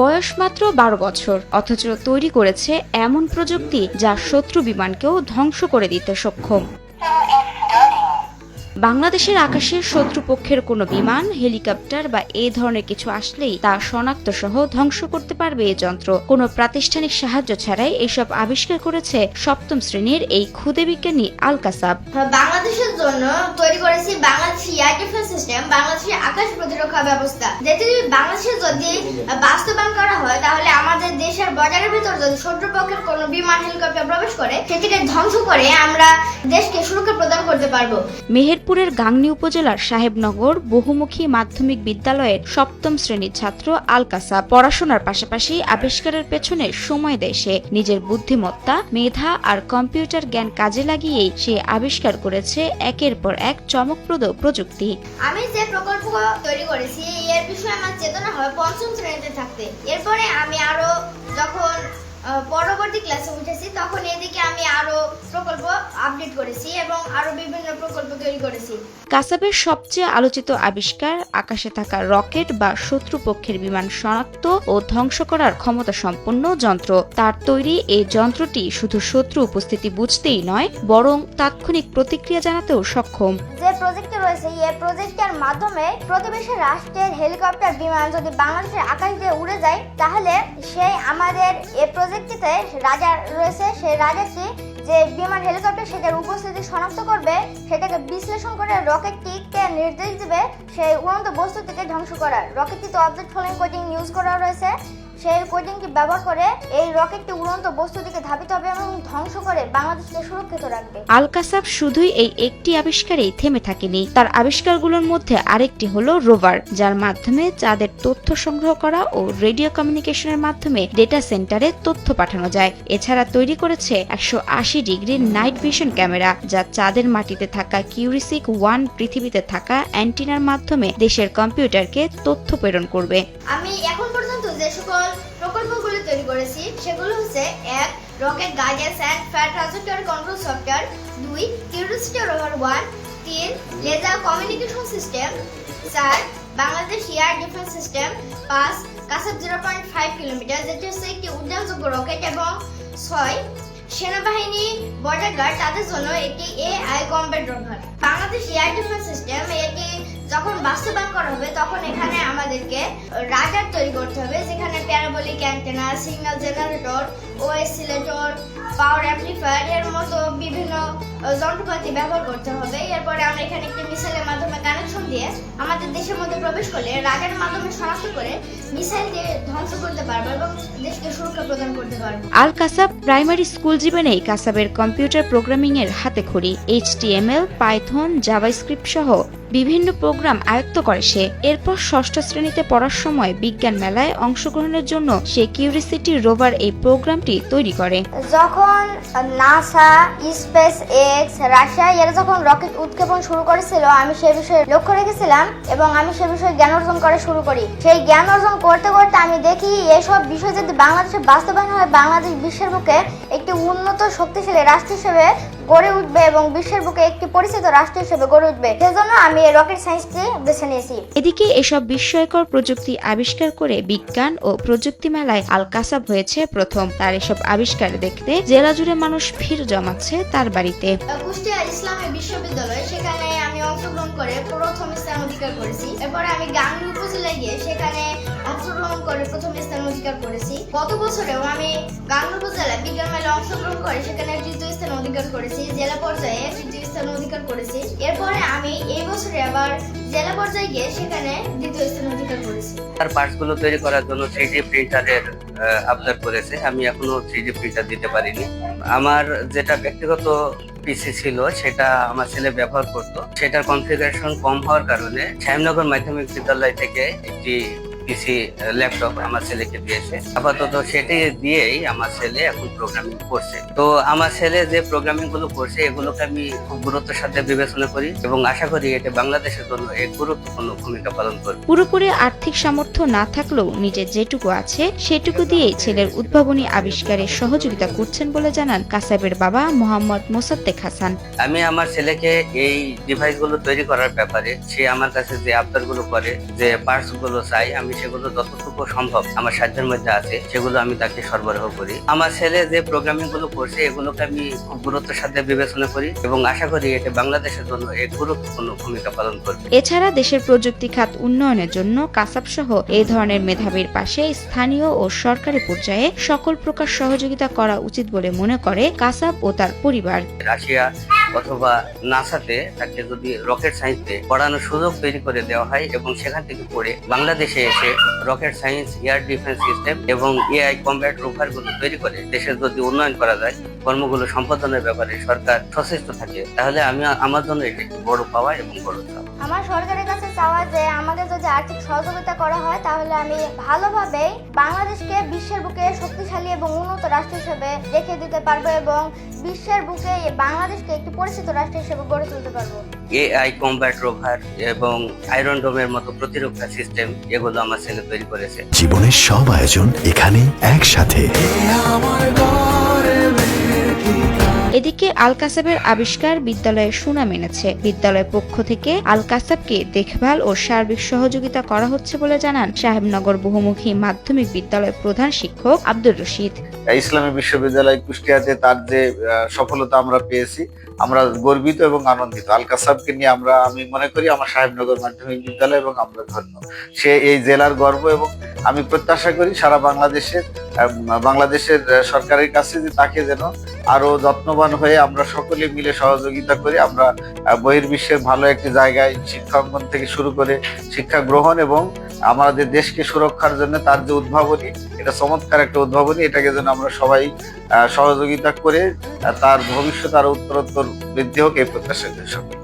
বয়স মাত্র বারো বছর, অথচ তৈরি করেছে এমন প্রযুক্তি যা শত্রু বিমানকেও ধ্বংস করে দিতে সক্ষম। বাংলাদেশের আকাশে শত্রুপক্ষের কোনো বিমান হেলিকপ্টার বা এই ধরনের কিছু আসলেই তা শনাক্ত সহ ধ্বংস করতে পারবে এই যন্ত্র। কোনো প্রাতিষ্ঠানিক সাহায্য ছাড়াই এসব আবিষ্কার করেছে সপ্তম শ্রেণির এই ক্ষুদে বিজ্ঞানী আল কাসাব বাংলাদেশের জন্য তৈরি করেছি বাংলাদেশ এয়ার ডিফেন্স সিস্টেম বাংলাদেশের আকাশ প্রতিরক্ষা ব্যবস্থা। যেটি বাংলাদেশে যদি বাস্তবায়ন করা হয় তাহলে আমাদের দেশের বর্ডারের ভিতর যদি শত্রুপক্ষের কোনো বিমান হেলিকপ্টার প্রবেশ করে সেটিকে ধ্বংস করে আমরা দেশকে সুরক্ষা প্রদান করতে পারব। মেহেরপুরের গাংনী উপজেলার সাহেবনগর বহুমুখী মাধ্যমিক বিদ্যালয়ের সপ্তম শ্রেণির ছাত্র আল কাসাব পড়াশোনার পাশাপাশি আবিষ্কারের পেছনে সময় দেয় সে। নিজের বুদ্ধিমত্তা, মেধা আর কম্পিউটার জ্ঞান কাজে লাগিয়েই সে আবিষ্কার করেছে একের পর এক চমকপ্রদ প্রযুক্তি। আমি যে প্রকল্প তৈরি করেছি, এর বিষয়ে আমার চেতনা হয় পঞ্চম শ্রেণীতে থাকতে। এরপরে আমি আরও যখন পরবর্তী ক্লাসে উঠেছি, তখন এদিকে আমি আরও প্রকল্প আপডেট করেছি এবং আরও বিভিন্ন প্রকল্প তৈরি করেছি। কাসাবের সবচেয়ে আলোচিত আবিষ্কার আকাশে থাকা রকেট বা শত্রুপক্ষের বিমান শনাক্ত ও ধ্বংস করার ক্ষমতা সম্পন্ন যন্ত্র। তার তৈরি এই যন্ত্রটি শুধু শত্রু উপস্থিতি বুঝতেই নয় বরং তাৎক্ষণিক প্রতিক্রিয়া জানাতেও সক্ষম। যে প্রজেক্ট রয়েছে এই প্রজেক্টের মাধ্যমে প্রতিবেশী রাষ্ট্রের হেলিকপ্টার বিমান যদি বাংলাদেশের আকাশ দিয়ে উড়ে যায় তাহলে সেই আমাদের এই প্রজেক্টটিতে রাজা রয়েছে সেই রাজাটি যে বিমান হেলিকপ্টার সেটার উপস্থিতি শনাক্ত করবে, সেটাকে বিশ্লেষণ করে রকেটটিকে নির্দেশ দেবে, সেই উড়ন্ত বস্তুটিকে ধ্বংস করার। রকেটটিতে অবজেক্ট ফলোয়িং কোডিং ইউজ করা রয়েছে। সেই কোডিংটি ব্যবহার করে? এই রকেটটি উড়ন্ত বস্তুটিকে ধাবিত হবে এবং ধ্বংস করে বাংলাদেশকে সুরক্ষিত রাখবে। আল কাসাব শুধুই এই একটি আবিষ্কারেই থেমে থাকেনি। তার আবিষ্কারগুলোর মধ্যে আরেকটি হলো রোভার যার মাধ্যমে চাঁদের তথ্য সংগ্রহ করা ও রেডিও কমিউনিকেশনের মাধ্যমে ডেটা সেন্টারে তথ্য পাঠানো যায়। এছাড়া তৈরি করেছে একশো আশি ডিগ্রি নাইট ভিশন ক্যামেরা যা চাঁদের মাটিতে থাকা কিউরিসিক ওয়ান পৃথিবীতে থাকা অ্যান্টিনার মাধ্যমে দেশের কম্পিউটারকে তথ্য প্রেরণ করবে। আমি এখন পর্যন্ত যে সকল প্রকল্পগুলো তৈরি করেছি, সেগুলো হচ্ছে এক rocket guidance and fat transactor control software দুই কিউরিসিটি রোভার ওয়ান তিন লেজার কমিউনিকেশন সিস্টেম চার, বাংলাদেশ এয়ার ডিফেন্স সিস্টেম পাঁচ কাসাব জিরো পয়েন্ট ফাইভ কিলোমিটার যেটি হচ্ছে একটি উদ্যানযোগ্য রকেট এবং ছয়, সেনাবাহিনী বর্ডার গার্ড তাদের জন্য একটি AI combat rover Bangladesh air defence system এটি যখন বাস্তবায়ন করা হবে, তখন এখানে আমাদেরকে রাডার তৈরি করতে হবে, যেখানে parabolic antenna signal generator oscillator power amplifier এর মতো বিভিন্ন যন্ত্রপাতি ব্যবহার করতে হবে। এরপরে আমরা এখানে একটি মিসাইলের মাধ্যমে কানেকশন দিয়ে আমাদের দেশের মধ্যে প্রবেশ করলে রাডারের মাধ্যমে শনাক্ত করে মিসাইল দিয়ে ধ্বংস করতে পারব এবং দেশকে সুরক্ষা প্রদান করতে পারব। আল কাসাব প্রাইমারি স্কুল জীবনেই কাসাবের কম্পিউটার প্রোগ্রামিং এর হাতে খড়ি এইচটিএমএল পাইথন জাভাস্ক্রিপ্ট সহ বিভিন্ন প্রোগ্রাম আয়ত্ত করে সে। এরপর ষষ্ঠ শ্রেণীতে পড়ার সময় বিজ্ঞান মেলায় অংশগ্রহণের জন্য সে কিউরিসিটি রোভার এই প্রোগ্রামটি তৈরি করে। যখন নাসা, স্পেস এক্স, রাশিয়া, এরা যখন রকেট উৎক্ষেপণ শুরু করেছিল, আমি সে বিষয়ে লক্ষ্য রেখেছিলাম এবং আমি সে বিষয়ে জ্ঞান অর্জন করা শুরু করি। সেই জ্ঞান অর্জন করতে করতে আমি দেখি এসব বিষয় যদি বাংলাদেশে বাস্তবায়ন হয়, বাংলাদেশ বিশ্বের বুকে একটি উন্নত, শক্তিশালী রাষ্ট্র হিসেবে গড়ে উঠবে এবং বিশ্বের বুকে একটি পরিচিত রাষ্ট্র হিসেবে গড়ে উঠবে। সেজন্য আমি এই রকেট সায়েন্সকে বেছে নিয়েছি। এদিকে এসব বিস্ময়কর প্রযুক্তি আবিষ্কার করে বিজ্ঞান ও প্রযুক্তি মেলায় আল কাসাব হয়েছে প্রথম। তার এসব আবিষ্কার দেখতে জেলা জুড়ে মানুষ ভিড় জমাচ্ছে তার বাড়িতে। কুষ্টিয়া ইসলামী বিশ্ববিদ্যালয় সেখানে করে প্রথম স্থান অধিকার করেছি। এরপরে আমি গাংনী উপজেলায় গিয়ে সেখানে অংশগ্রহণ করে প্রথম স্থান অধিকার করেছি। গত বছরেও আমি গাংনী উপজেলায় বিজ্ঞান মেলায় অংশগ্রহণ করে সেখানে তৃতীয় স্থান অধিকার করেছি, জেলা পর্যায়ে তৃতীয় স্থান অধিকার করেছি। এরপরে আমি এই বছরে আবার জেলা পর্যায়ে গিয়ে সেখানে দ্বিতীয় স্থান অধিকার করেছি। তার পার্টসগুলো তৈরি করার জন্য থ্রি ডি প্রিন্টারের আবদার করেছে। আমি এখনও থ্রি ডি প্রিন্টার দিতে পারিনি। আমার যেটা ব্যক্তিগত পিসি ছিল, সেটা আমার ছেলে ব্যবহার করত। সেটার কনফিগারেশন কম হওয়ার কারণে শ্যামনগর মাধ্যমিক বিদ্যালয় থেকে একটি পিসি ল্যাপটপ আমার ছেলেকে দিয়েছে। আপাতত সেটি দিয়েই আমার ছেলে এখন প্রোগ্রামিং করছে। তো আমার ছেলে যে প্রোগ্রামিংগুলো করছে এগুলোকে আমি খুব গুরুত্বের সাথে বিবেচনা করি এবং আশা করি এটা বাংলাদেশের জন্য এক গুরুত্বপূর্ণ ভূমিকা পালন করবে। পুরোপুরি আর্থিক সামর্থ্য না থাকলেও নিজের যেটুকু আছে সেটুকু দিয়ে ছেলের উদ্ভাবনী আবিষ্কারে সহযোগিতা করছেন বলে জানান কাসাবের বাবা মোহাম্মদ মোসাদ্দেক হাসান। আমি আমার ছেলেকে এই ডিভাইসগুলো তৈরি করার ব্যাপারে সে আমার কাছে যে আবদারগুলো করে যে পার্টসগুলো চাই আমি সেগুলো যতটুকু সম্ভব আমার সাধ্যের মধ্যে আছে সেগুলো আমি তাকে সরবরাহ করি। আমার ছেলে যে প্রোগ্রামিংগুলো করছে এগুলোকে আমি খুব গুরুত্বের সাথে বিবেচনা করি এবং আশা করি এটা বাংলাদেশের জন্য এক গুরুত্বপূর্ণ ভূমিকা পালন করবে। এছাড়া দেশের প্রযুক্তি খাত উন্নয়নের জন্য কাসাব সহ এই ধরনের মেধাবীর পাশে স্থানীয় ও সরকারি পর্যায়ে সকল প্রকার সহযোগিতা করা উচিত বলে মনে করে কাসাব ও তার পরিবার। রাশিয়া অথবা নাসাতে তাকে যদি রকেট সায়েন্সে পড়ানোর সুযোগ তৈরি করে দেওয়া হয় এবং সেখান থেকে পড়ে বাংলাদেশে এসে rocket science air defence system এবং এআই কম্ব্যাট রোভারগুলো তৈরি করে দেশের যদি উন্নয়ন করা যায়, কর্মগুলো সম্পাদনের ব্যাপারে সরকার সচেষ্ট থাকে, তাহলে আমি, আমার জন্য এটি একটি বড় পাওয়া এবং বড় চাওয়া। আমার সরকারের কাছে চাওয়া যে আমাকে যদি আর্থিক সহযোগিতা করা হয় তাহলে আমি ভালোভাবে বাংলাদেশকে বিশ্বের বুকে শক্তিশালী এবং উন্নত রাষ্ট্র হিসেবে রেখে দিতে পারব এবং বিশ্বের বুকে বাংলাদেশকে একটি পরিচিত রাষ্ট্র হিসেবে গড়ে তুলতে পারব। এআই কম্ব্যাট রোভার এবং আয়রন ডোমের মতো প্রতিরক্ষা সিস্টেম এগুলো আমার ছেলে তৈরি করেছে। জীবনের সব আয়োজন এখানে একসাথে। এদিকে আল কাসাবের আবিষ্কার বিদ্যালয়ে সুনাম এনেছে। বিদ্যালয়ের পক্ষ থেকে আল কাসাবকে দেখভাল ও সার্বিক সহযোগিতা করা হচ্ছে বলে জানান সাহেবনগর বহুমুখী মাধ্যমিক বিদ্যালয়ের প্রধান শিক্ষক আব্দুর রশিদ। ইসলামী বিশ্ববিদ্যালয় কুষ্টিয়াতে তার যে সফলতা আমরা পেয়েছি, আমরা গর্বিত এবং আনন্দিত। আল কাসাবকে নিয়ে আমরা, আমি মনে করি আমার সাহেবনগর মাধ্যমিক বিদ্যালয় এবং আমরা ধন্য। সে এই জেলার গর্ব এবং আমি প্রত্যাশা করি সারা বাংলাদেশের বাংলাদেশের সরকারের কাছে যে তাকে যেন আরও যত্নবান হয়ে আমরা সকলে মিলে সহযোগিতা করি আমরা বহির্বিশ্বের ভালো একটি জায়গায় শিক্ষাঙ্গন থেকে শুরু করে শিক্ষা গ্রহণ এবং আমাদের দেশকে সুরক্ষার জন্য তার যে উদ্ভাবনী, এটা চমৎকার একটা উদ্ভাবনী, এটাকে যেন আমরা সবাই সহযোগিতা করে তার ভবিষ্যৎ আরও উত্তরোত্তর বৃদ্ধি হোক এই প্রত্যাশা সকলে।